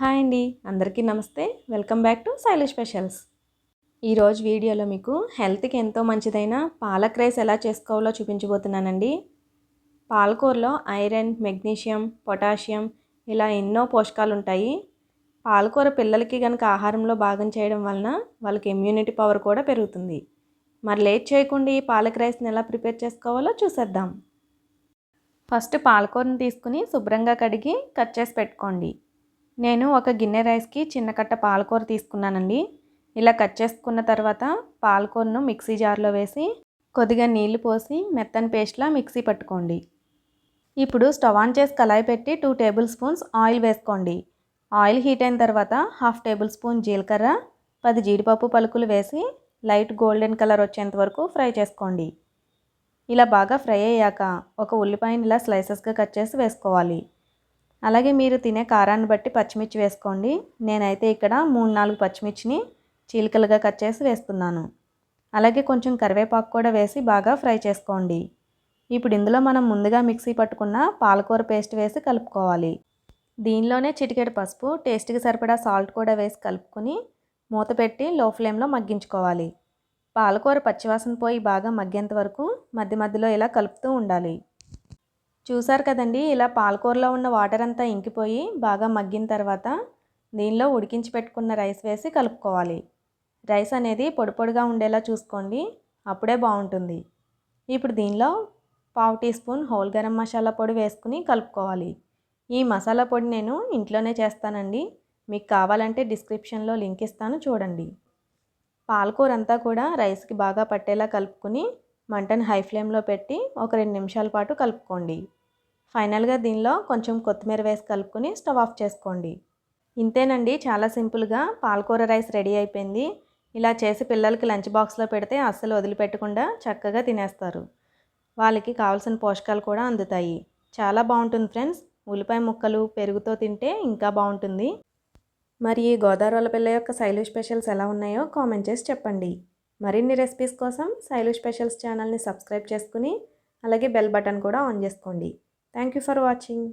Hi అండి. అందరికీ నమస్తే. Welcome back to Shaili specials. ఈరోజు వీడియోలో మీకు హెల్త్కి ఎంతో మంచిదైన పాలక్ రైస్ ఎలా చేసుకోవాలో చూపించబోతున్నానండి. పాలకూరలో ఐరన్ మెగ్నీషియం పొటాషియం ఇలా ఎన్నో పోషకాలు ఉంటాయి పాలకూర పిల్లలకి కనుక ఆహారంలో భాగం చేయడం వలన వాళ్ళకి ఇమ్యూనిటీ పవర్ కూడా పెరుగుతుంది. మరి లేట్ చేయకుండా ఈ పాలక్ రైస్ని ఎలా ప్రిపేర్ చేసుకోవాలో చూసేద్దాం. ఫస్ట్ పాలకూరని తీసుకుని శుభ్రంగా కడిగి కట్ చేసి పెట్టుకోండి. నేను ఒక గిన్నె రైస్కి చిన్న కట్ట పాలకూర తీసుకున్నానండి. ఇలా కట్ చేసుకున్న తర్వాత పాలకూరను మిక్సీ జార్లో వేసి కొద్దిగా నీళ్ళు పోసి మెత్తని పేస్ట్లా మిక్సీ పట్టుకోండి. ఇప్పుడు స్టవ్ ఆన్ చేసి కళాయి పెట్టి టూ టేబుల్ స్పూన్స్ ఆయిల్ వేసుకోండి. ఆయిల్ హీట్ అయిన తర్వాత హాఫ్ టేబుల్ స్పూన్ జీలకర్ర పది జీడిపప్పు పలుకులు వేసి లైట్ గోల్డెన్ కలర్ వచ్చేంత వరకు ఫ్రై చేసుకోండి. ఇలా బాగా ఫ్రై అయ్యాక ఒక ఉల్లిపాయని ఇలా స్లైసెస్గా కట్ చేసి వేసుకోవాలి. అలాగే మీరు తినే కారాన్ని బట్టి పచ్చిమిర్చి వేసుకోండి. నేనైతే ఇక్కడ మూడు నాలుగు పచ్చిమిర్చిని చీలికలుగా కట్ చేసి వేస్తున్నాను. అలాగే కొంచెం కరివేపాకు కూడా వేసి బాగా ఫ్రై చేసుకోండి. ఇప్పుడు ఇందులో మనం ముందుగా మిక్సీ పట్టుకున్న పాలకూర పేస్ట్ వేసి కలుపుకోవాలి. దీనిలోనే చిటికెడు పసుపు టేస్ట్కి సరిపడా సాల్ట్ కూడా వేసి కలుపుకొని మూత పెట్టి లో ఫ్లేమ్లో మగ్గించుకోవాలి. పాలకూర పచ్చివాసన పోయి బాగా మగ్గేంత వరకు మధ్య మధ్యలో ఇలా కలుపుతూ ఉండాలి. చూసారు కదండి ఇలా పాలకూరలో ఉన్న వాటర్ అంతా ఇంకిపోయి బాగా మగ్గిన తర్వాత దీనిలో ఉడికించి పెట్టుకున్న రైస్ వేసి కలుపుకోవాలి. రైస్ అనేది పొడి పొడిగా ఉండేలా చూసుకోండి అప్పుడే బాగుంటుంది. ఇప్పుడు దీనిలో పావు teaspoon whole garam masala పొడి వేసుకుని కలుపుకోవాలి. ఈ మసాలా పొడి నేను ఇంట్లోనే చేస్తానండి. మీకు కావాలంటే డిస్క్రిప్షన్లో లింక్ ఇస్తాను చూడండి. పాలకూర అంతా కూడా రైస్కి బాగా పట్టేలా కలుపుకొని మంటను హై ఫ్లేమ్లో పెట్టి ఒక రెండు నిమిషాల పాటు కలుపుకోండి. ఫైనల్గా దీనిలో కొంచెం కొత్తిమీర వేసి కలుపుకొని స్టవ్ ఆఫ్ చేసుకోండి. ఇంతేనండి చాలా సింపుల్గా పాలకూర రైస్ రెడీ అయిపోయింది. ఇలా చేసి పిల్లలకి లంచ్ బాక్స్లో పెడితే అస్సలు వదిలిపెట్టకుండా చక్కగా తినేస్తారు. వాళ్ళకి కావాల్సిన పోషకాలు కూడా అందుతాయి. చాలా బాగుంటుంది ఫ్రెండ్స్. ఉల్లిపాయ ముక్కలు పెరుగుతో తింటే ఇంకా బాగుంటుంది. మరి ఈ గోదావరి పిల్ల యొక్క శైలి స్పెషల్స్ ఎలా ఉన్నాయో కామెంట్ చేసి చెప్పండి. మరిన్ని రెసిపీస్ కోసం శైలు స్పెషల్స్ ఛానల్ని సబ్స్క్రైబ్ చేసుకుని అలాగే బెల్ బటన్ కూడా ఆన్ చేసుకోండి. Thank you for watching.